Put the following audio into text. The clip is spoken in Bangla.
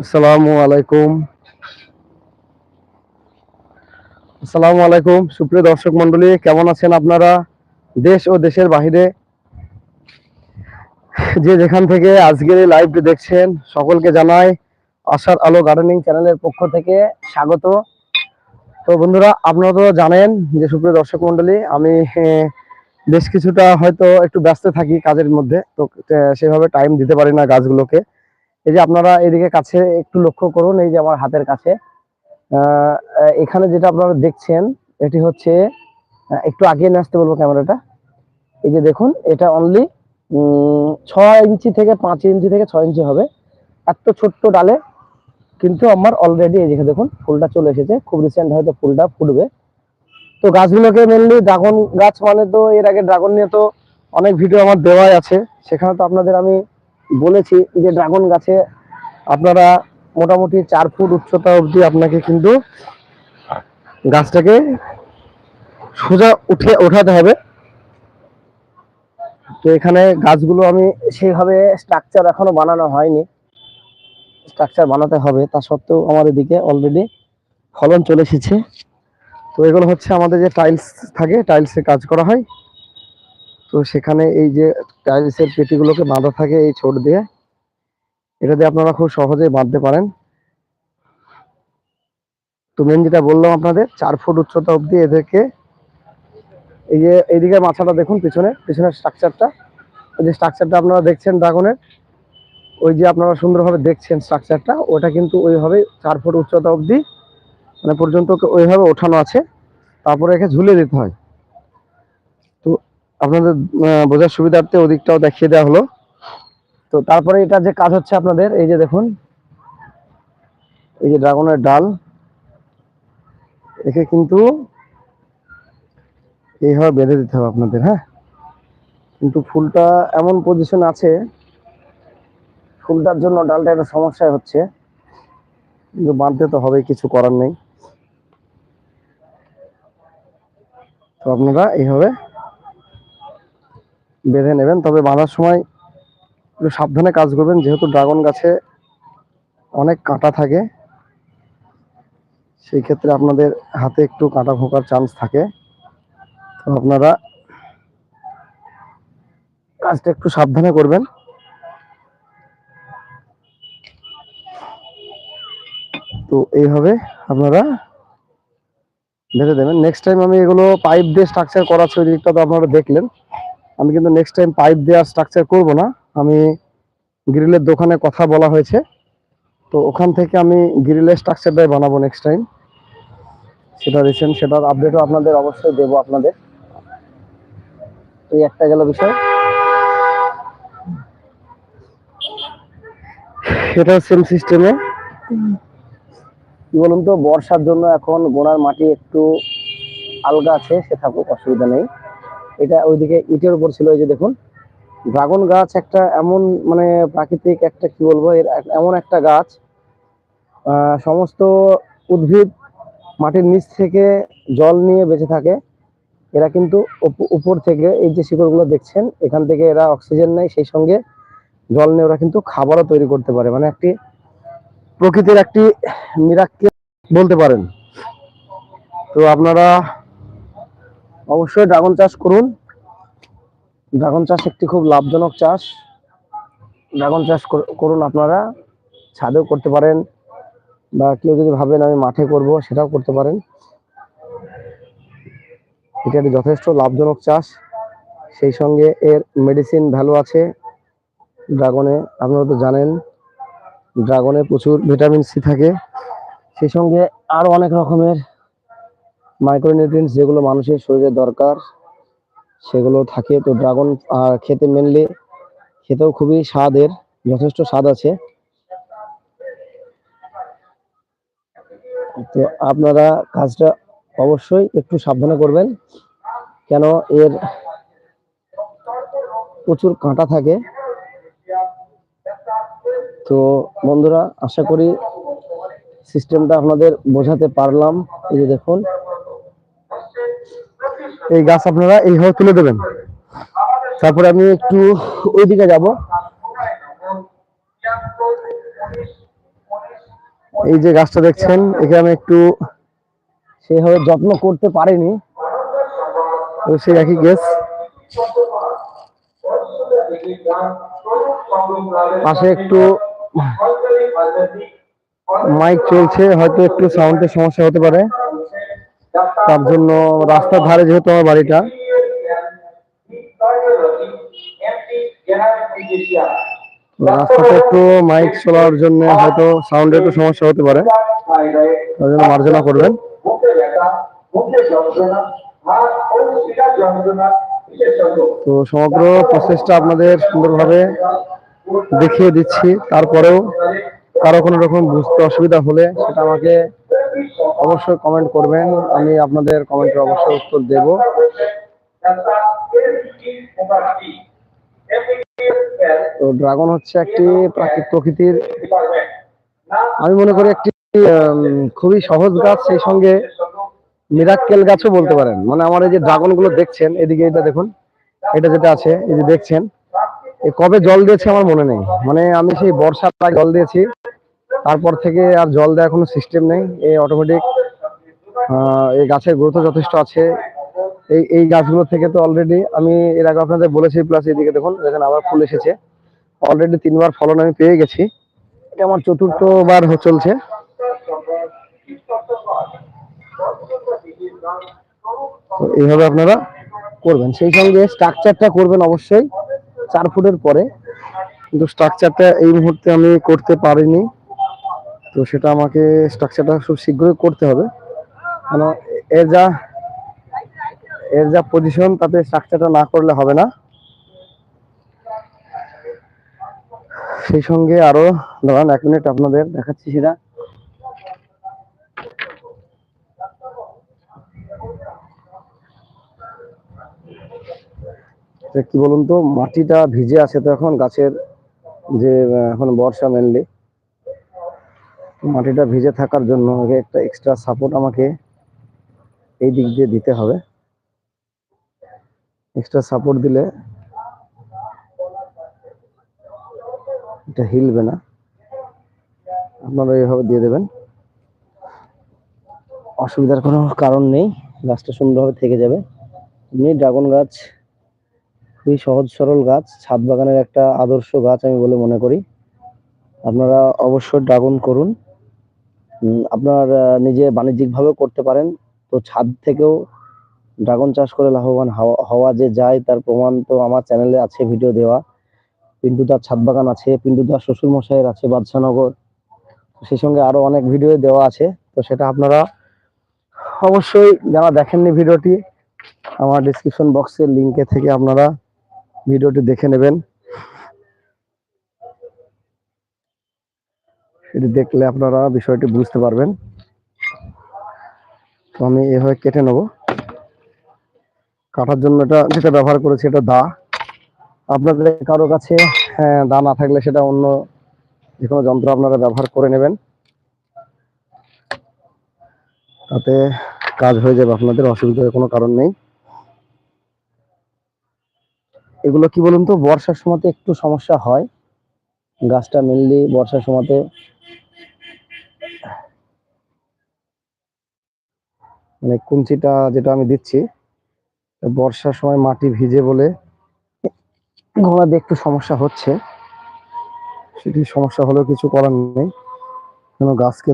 আসসালামু আলাইকুম। আসসালামু আলাইকুম, সুপ্রিয় দর্শক মন্ডলী কেমন আছেন আপনারা? দেশ ও দেশের বাহিরে যে যেখান থেকে আজকের এই লাইভটি দেখছেন, সকলকে জানাই আশার আলো গার্ডেনিং চ্যানেলের পক্ষ থেকে স্বাগত। তো বন্ধুরা, আপনারা তো জানেন যে সুপ্রিয় দর্শক মন্ডলী আমি বেশ কিছুটা হয়তো একটু ব্যস্ত থাকি কাজের মধ্যে, তো সেভাবে টাইম দিতে পারি না গাছগুলোকে। এই যে আপনারা এদিকে কাছে একটু লক্ষ্য করুন, এই যে আমার হাতের কাছে। এখানে যেটা আপনারা দেখছেন, এটি হচ্ছে একটু আগিয়ে নিয়ে আসতে বলব ক্যামেরাটা। এই যে দেখুন, এটা অনলি ছয় ইঞ্চি থেকে পাঁচ ইঞ্চি থেকে ছয় ইঞ্চি হবে। এত ছোট্ট ডালে কিন্তু আমার অলরেডি এই যে দেখুন, ফুলটা চলে এসেছে। খুব রিসেন্ট হয়তো ফুলটা ফুটবে। তো গাছগুলোকে মেনলি ড্রাগন গাছ মানে তো এর আগে ড্রাগন নিয়ে তো অনেক ভিডিও আমার দেওয়াই আছে। সেখানে তো আপনাদের আমি বলেছি যে ড্রাগন গাছে আপনারা মোটামুটি চার ফুট উচ্চতা অবধি আপনাকে কিন্তু গাছটাকে সোজা উঠে ওঠাতে হবে। তো এখানে গাছগুলো আমি সেইভাবে স্ট্রাকচার এখনও বানানো হয়নি। স্ট্রাকচার বানাতে হবে, তা সত্ত্বেও আমার এদিকে অলরেডি ফলন চলে এসেছে। তো এগুলো হচ্ছে আমাদের যে টাইলস থাকে টাইলসে কাজ করা হয়। তো সেখানে এই যে টাইলসের পেটিগুলোকে বাঁধা থাকে এই ছোট দিয়ে। এটা দিয়ে আপনারা খুব সহজেই বাঁধতে পারেন। তো মেন যেটা বললাম আপনাদের, চার ফুট উচ্চতা অবধি এদেরকে এই যে এইদিকে মাথাটা দেখুন, পিছনে, পিছনের স্ট্রাকচারটা ওই যে স্ট্রাকচারটা আপনারা দেখছেন ড্রাগনের ওই যে আপনারা সুন্দরভাবে দেখছেন স্ট্রাকচারটা ওটা কিন্তু ওইভাবে চার ফুট উচ্চতা অবধি মানে পর্যন্ত ওইভাবে ওঠানো আছে। তারপরে একে ঝুলে দিতে হয়। তো আপনাদের বোঝার সুবিধার্থে ওদিকটাও দেখিয়ে দেওয়া হলো। তো তারপরে এটা যে কাজ হচ্ছে আপনাদের, এই যে দেখুন, এই যে ড্রাগনের ডাল, একে কিন্তু এইভাবে বেঁধে দিতে হবে আপনাদের হ্যাঁ? কিন্তু ফুলটা এমন পজিশন আছে, ফুলটার জন্য ডালটা একটা সমস্যায় হচ্ছে। কিন্তু বাঁধতে তো হবে কিছু করার নেই। তো আপনারা এইভাবে বেঁধে নেবেন। তবে বাঁধার সময় একটু সাবধানে কাজ করবেন, যেহেতু ড্রাগন গাছে অনেক কাঁটা থাকে, সেই ক্ষেত্রে আপনাদের হাতে একটু কাঁটা ভোঁকার চান্স থাকে। তো আপনারা কাজটা একটু সাবধানে করবেন। তো এইভাবে আপনারা বেঁধে দেবেন। নেক্সট টাইম আমি এগুলো পাইপ দিয়ে স্ট্রাকচার ওই দিকটা তো আপনারা দেখলেন। আমি কিন্তু নেক্সট টাইম পাইপ দেওয়ার স্ট্রাকচার করব না। আমি গ্রিলের দোকানে কথা বলা হয়েছে। তো ওখান থেকে আমি গ্রিলের স্ট্রাকচারটাই বানাবো নেক্সট টাইম সেটা রিসেন্ট সেটার আপডেটও আপনাদের অবশ্যই দেবো আপনাদের। এই একটা গেল বিষয়। সেটা সেম সিস্টেমে কি বলুন তো, বর্ষার জন্য এখন গোড়ার মাটি একটু আলগা আছে, সে থাকুক, অসুবিধা নেই। এটা ওইদিকে ইটের উপর ছিল, এই যে দেখুন। ড্রাগন গাছ একটা এমন মানে প্রাকৃতিক একটা, কি বলব, এর এমন একটা গাছ সমস্ত উদ্ভিদ মাটির নিচ থেকে জল নিয়ে বেঁচে থাকে। এরা কিন্তু উপ- উপর থেকে এই যে শিকড়গুলো দেখছেন, এখান থেকে এরা অক্সিজেন নেয়, সেই সঙ্গে জল নিয়ে ওরা কিন্তু খাবারও তৈরি করতে পারে। মানে একটি প্রকৃতির একটি মিরাক্কেল বলতে পারেন। তো আপনারা অবশ্যই ড্রাগন চাষ করুন। ড্রাগন চাষ একটি খুব লাভজনক চাষ। ড্রাগন চাষ কর- করুন আপনারা। ছাদেও করতে পারেন। বা কেউ যদি ভাবেন আমি মাঠে করব, সেটাও করতে পারেন। এটা একটি যথেষ্ট লাভজনক চাষ। সেই সঙ্গে এর মেডিসিন ভ্যালু আছে। ড্রাগনে আপনারা তো জানেন। ড্রাগনে প্রচুর ভিটামিন সি থাকে। সেই সঙ্গে আরও অনেক রকমের মাইক্রোনিউট্রিয়েন্টস যেগুলো মানুষের শরীরে দরকার, সেগুলো থাকে। তো ড্রাগন খেতে মেনলি খেতেও খুবই স্বাদের, যথেষ্ট স্বাদ আছে। তো আপনারা কাজটা অবশ্যই একটু সাবধানে করবেন, কেন এর প্রচুর কাঁটা থাকে। তো বন্ধুরা, আশা করি সিস্টেমটা আপনাদের বোঝাতে পারলাম। এই যে দেখুন। এই গাছ আপনারা এইভাবে তুলে দেবেন। তারপরে আমি একটু ওই দিকে যাব। এই যে গাছটা দেখছেন, একে আমি একটু সেভাবে যত্ন করতে পারিনি। তো সেই একই গেস পাশে একটু মাইক চলছে, হয়তো একটু সাউন্ডের সমস্যা হতে পারে। তার জন্য রাস্তার ধারে যেহেতু আমার বাড়িটা। রাস্তাতে একটু মাইক চলার জন্য হয়তো সাউন্ডের একটু সমস্যা হতে পারে। তার জন্য মার্জনা করবেন। তো সমগ্র প্রসেসটা আপনাদের সুন্দরভাবে দেখিয়ে দিচ্ছি। তারপরেও কারও কোনো রকম বুঝতে অসুবিধা হলে সেটা আমাকে অবশ্যই কমেন্ট করবেন। আমি আপনাদের কমেন্টের অবশ্যই উত্তর দেব। তো ড্রাগন হচ্ছে একটি প্রাকৃতিক প্রকৃতির, আমি মনে করি একটি খুবই সহজ গাছ, সেই সঙ্গে মিরাক্কেল গাছও বলতে পারেন। মানে আমার এই যে ড্রাগনগুলো দেখছেন, এদিকে এটা দেখুন, এটা যেটা আছে, এই যে দেখছেন কবে জল দিয়েছে আমার মনে নেই। মানে আমি সেই বর্ষার প্রায় জল দিয়েছি, তারপর থেকে আর জল দেওয়ার কোনো সিস্টেম নেই। এই অটোমেটিক এই গাছের গ্রোথ যথেষ্ট আছে। এই এই গাছগুলো থেকে তো অলরেডি আমি এর আগে আপনাদের বলেছি প্লাস এদিকে দেখুন, দেখেন আবার ফুল এসেছে। অলরেডি তিনবার ফলন আমি পেয়ে গেছি। এটা আমার চতুর্থবার চলছে। এইভাবে আপনারা করবেন। সেই সঙ্গে স্ট্রাকচারটা করবেন অবশ্যই। চার ফুটের পরে, কিন্তু স্ট্রাকচারটা এই মুহূর্তে আমি করতে পারিনি। তো সেটা আমাকে স্ট্রাকচারটা খুব শীঘ্রই করতে হবে। কেন এর যা এর যা পজিশন তাতে স্ট্রাকচারটা না করলে হবে না। সেই সঙ্গে আরও দাঁড়ান, এক মিনিট আপনাদের দেখাচ্ছি সেটা। কি বলুন তো, মাটিটা ভিজে আছে তো এখন, গাছের যে এখন বর্ষা মেনলি মাটিটা ভিজে থাকার জন্য একটা এক্সট্রা সাপোর্ট আমাকে এই দিক দিয়ে দিতে হবে। এক্সট্রা সাপোর্ট দিলে এটা হিলবে না। আপনারা এইভাবে দিয়ে দেবেন। অসুবিধার কোনো কারণ নেই। গাছটা সুন্দরভাবে থেকে যাবে। এমনি ড্রাগন গাছ খুবই সহজ সরল গাছ, ছাদ বাগানের একটা আদর্শ গাছ আমি বলে মনে করি। আপনারা অবশ্যই ড্রাগন করুন। আপনার নিজে বাণিজ্যিকভাবে করতে পারেন। তো ছাদ থেকেও ড্রাগন চাষ করে লাভবান হওয়া- যে যায়, তার প্রমাণ তো আমার চ্যানেলে আছে ভিডিও দেওয়া। পিন্টুদার ছাদ বাগান আছে পিন্টুদার শ্বশুর মশাইয়ের আছে বাদশানগর সেই সঙ্গে আরও অনেক ভিডিও দেওয়া আছে। তো সেটা আপনারা অবশ্যই যারা দেখেননি ভিডিওটি আমার ডিসক্রিপশন বক্সের লিংকে থেকে আপনারা ভিডিওটি দেখে নেবেন। এটি দেখলে আপনারা বিষয়টি বুঝতে পারবেন। তো আমি এভাবে কেটে নেব। কাটার জন্য এটা যেটা ব্যবহার করেছি এটা দা। আপনাদের কারও কাছে হ্যাঁ, দা না থাকলে সেটা অন্য যে কোনো যন্ত্র আপনারা ব্যবহার করে নেবেন। তাতে কাজ হয়ে যাবে আপনাদের অসুবিধার কোনো কারণ নেই। এগুলো কি বলুন তো? বর্ষার সময়তে একটু সমস্যা হয়। গাছটা মেনলি বর্ষার সময়তে মানে কুঞ্চিটা যেটা আমি দিচ্ছি, বর্ষার সময় মাটি ভিজে বলে ঘোড়াতে একটু সমস্যা হচ্ছে। সেটি সমস্যা হলেও কিছু করার নেই। কেন গাছকে